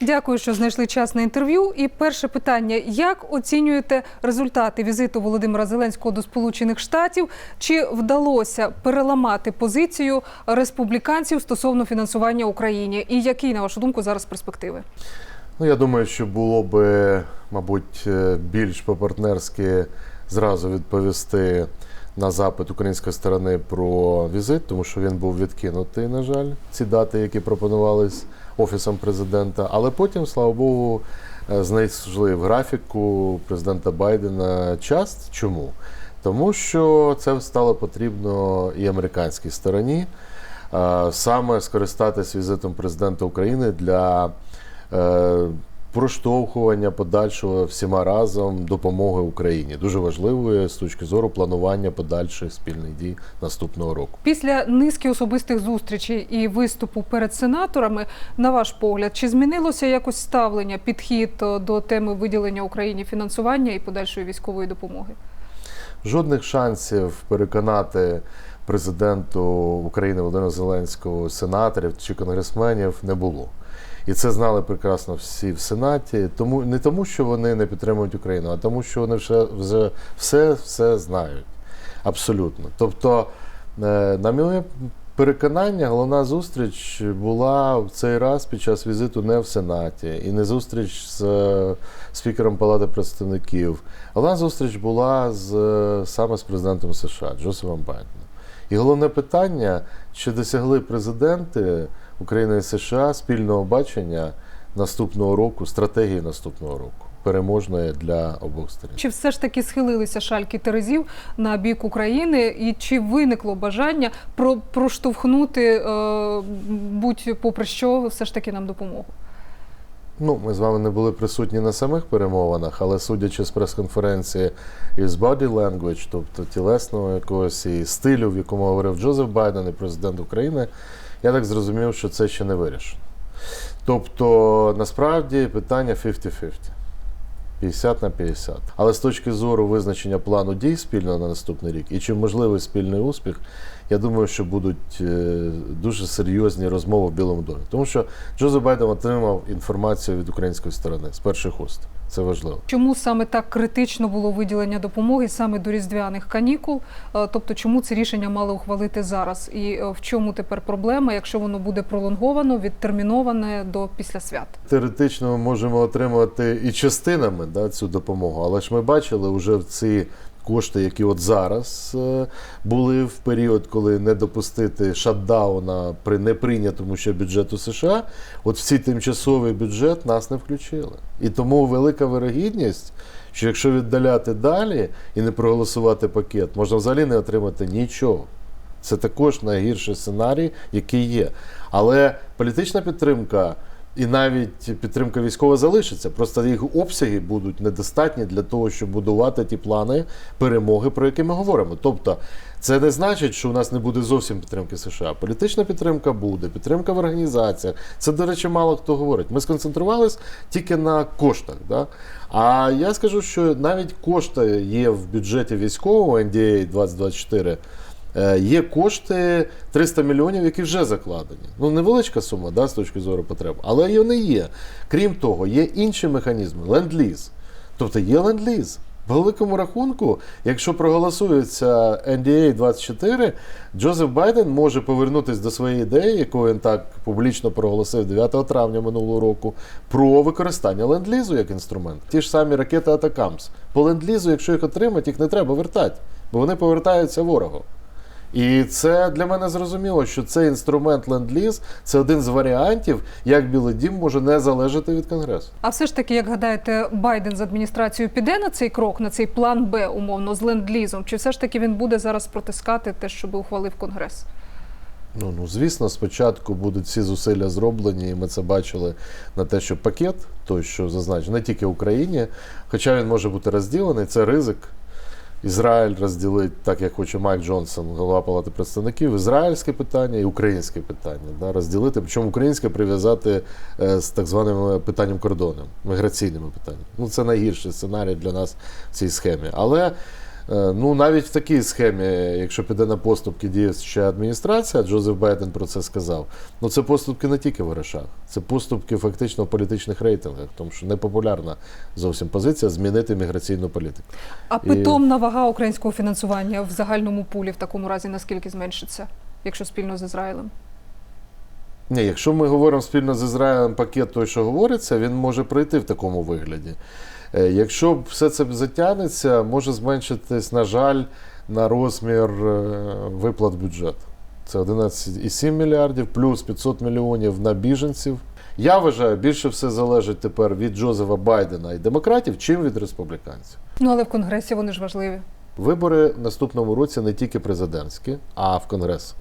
Дякую, що знайшли час на інтерв'ю. І перше питання: як оцінюєте результати візиту Володимира Зеленського до Сполучених Штатів? Чи вдалося переламати позицію республіканців стосовно фінансування Україні? І які, на вашу думку, зараз перспективи? Ну, я думаю, що було би, мабуть, е, більш по-партнерськи зразу відповісти на запит української сторони про візит, тому що він був відкинутий, на жаль, ці дати, які пропонувались офісом президента. Але потім, слава Богу, е, знайшли в графіку президента Байдена час. Чому? Тому що це стало потрібно і американській стороні е, саме скористатись візитом президента України для е, проштовхування подальшого всіма разом допомоги Україні. Дуже важливою з точки зору планування подальших спільних дій наступного року. Після низки особистих зустрічей і виступу перед сенаторами, на ваш погляд, чи змінилося якось ставлення, підхід е, до теми виділення Україні фінансування і подальшої військової допомоги? Жодних шансів переконати президенту України Володимира Зеленського, сенаторів чи конгресменів не було. І це знали прекрасно всі в Сенаті. Тому не тому, що вони не підтримують Україну, а тому, що вони вже, вже все, все знають. Абсолютно. Тобто, е, на моє переконання, головна зустріч була в цей раз під час візиту не в Сенаті і не зустріч з е, спікером Палати представників. Головна зустріч була з е, саме з президентом США Джозефом Байденом. І головне питання: чи досягли президенти України і США спільного бачення наступного року, стратегії наступного року, переможної для обох сторін? Чи все ж таки схилилися шальки терезів на бік України, і чи виникло бажання про проштовхнути е, будь попри що все ж таки нам допомогу? Ну, ми з вами не були присутні на самих перемовинах, але судячи з прес-конференції і з body language, тобто тілесного якогось і стилю, в якому говорив Джозеф Байден і президент України, я так зрозумів, що це ще не вирішено. Тобто, насправді питання 50-50. 50 на 50. Але з точки зору визначення плану дій спільно на наступний рік і чи можливий спільний успіх, я думаю, що будуть е, дуже серйозні розмови в Білому домі. Тому що Джозеф Байден отримав інформацію від української сторони з перших уст. Це важливо. Чому саме так критично було виділення допомоги саме до різдвяних канікул? Е, Тобто, чому це рішення мали ухвалити зараз? І е, в чому тепер проблема, якщо воно буде пролонговано, відтерміноване до після свят? Теоретично ми можемо отримувати і частинами да, цю допомогу, але ж ми бачили вже в ці кошти, які от зараз е, були в період, коли не допустити шатдауна при неприйнятому ще бюджету США. От в цей тимчасовий бюджет нас не включили. І тому велика вирогідність, що якщо віддаляти далі і не проголосувати пакет, можна взагалі не отримати нічого. Це також найгірший сценарій, який є. Але політична підтримка і навіть підтримка військова залишиться. Просто їх обсяги будуть недостатні для того, щоб будувати ті плани перемоги, про які ми говоримо. Тобто, це не значить, що у нас не буде зовсім підтримки США. Політична підтримка буде, підтримка в організаціях. Це, до речі, мало хто говорить. Ми сконцентрувались тільки на коштах. Да? А я скажу, що навіть кошти є в бюджеті військового NDA 2024. Е, Є кошти 300 мільйонів, які вже закладені. Ну, невеличка сума да, з точки зору потреб, але вони є. Крім того, є інші механізми ленд-ліз. Тобто є ленд-ліз. По великому рахунку, якщо проголосується NDA 24, Джозеф Байден може повернутися до своєї ідеї, яку він так публічно проголосив 9 травня минулого року, про використання ленд-лізу як інструмент. Ті ж самі ракети Атакамс. По ленд-лізу, якщо їх отримати, їх не треба вертати, бо вони повертаються ворогу. І це для мене зрозуміло, що цей інструмент ленд-ліз це один з варіантів, як Білий Дім може не залежати від Конгресу. А все ж таки, як гадаєте, Байден з адміністрацією піде на цей крок, на цей план Б, умовно, з ленд-лізом? Чи все ж таки він буде зараз протискати те, що би ухвалив Конгрес? Ну, ну звісно, спочатку будуть всі зусилля зроблені, і ми це бачили на те, що пакет, той, що зазначено, не тільки Україні, хоча він може бути розділений, це ризик. Ізраїль розділить, так як хоче Майк Джонсон, голова Палати представників, ізраїльське питання і українське питання. Да, розділити, причому українське прив'язати е, з так званим питанням кордону, міграційними питаннями. Ну, це найгірший сценарій для нас в цій схемі. Але Е, Ну, навіть в такій схемі, якщо піде на поступки діюча адміністрація, Джозеф Байден про це сказав. Ну це поступки не тільки в грошах, це поступки фактично в політичних рейтингах, тому що непопулярна зовсім позиція змінити міграційну політику. А І- питомна вага українського фінансування в загальному пулі в такому разі наскільки зменшиться, якщо спільно з Ізраїлем? Ні, якщо ми говоримо спільно з Ізраїлем пакет той, що говориться, він може пройти в такому вигляді. Е, Якщо все це затягнеться, може зменшитись, на жаль, на розмір е, виплат бюджету. Це 11,7 мільярдів, плюс 500 мільйонів на біженців. Я вважаю, більше все залежить тепер від Джозефа Байдена і демократів, чим від республіканців. Ну але в Конгресі вони ж важливі. Вибори в наступному році не тільки президентські, а в Конгрес.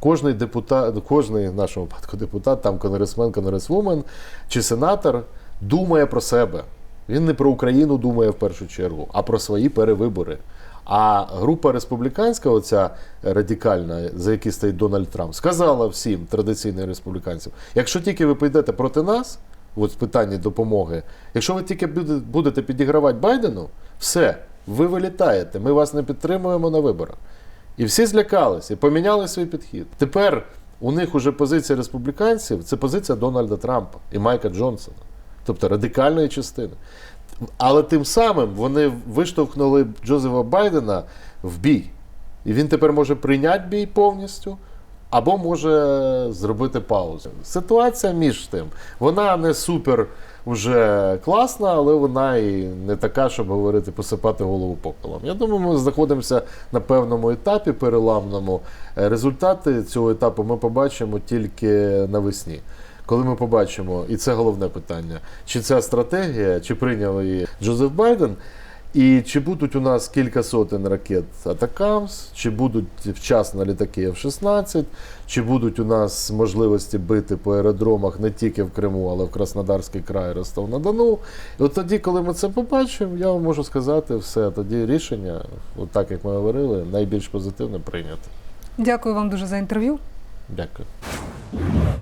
Кожний депутат, кожний в нашому випадку депутат, там конгресмен, конгресвумен чи сенатор думає про себе. Він не про Україну думає в першу чергу, а про свої перевибори. А група республіканська, оця радикальна, за які стоїть Дональд Трамп, сказала всім традиційним республіканцям: якщо тільки ви підете проти нас, от в питанні допомоги, якщо ви тільки будете підігравати Байдену, все, ви вилітаєте, ми вас не підтримуємо на виборах. І всі злякалися і поміняли свій підхід. Тепер у них уже позиція республіканців це позиція Дональда Трампа і Майка Джонсона, тобто радикальної частини. Але тим самим вони виштовхнули Джозефа Байдена в бій. І він тепер може прийняти бій повністю. Або може зробити паузу. Ситуація між тим. Вона не супер вже класна, але вона і не така, щоб говорити, посипати голову попелом. Я думаю, ми знаходимося на певному етапі переламному. Результати цього етапу ми побачимо тільки навесні. Коли ми побачимо, і це головне питання, чи ця стратегія, чи прийняв її Джозеф Байден, і чи будуть у нас кілька сотень ракет Атакамс, чи будуть вчасно літаки F-16, чи будуть у нас можливості бити по аеродромах не тільки в Криму, але в Краснодарський край, Ростов-на-Дону. І от тоді, коли ми це побачимо, я вам можу сказати все. Тоді рішення, от так як ми говорили, найбільш позитивне прийняти. Дякую вам дуже за інтерв'ю. Дякую.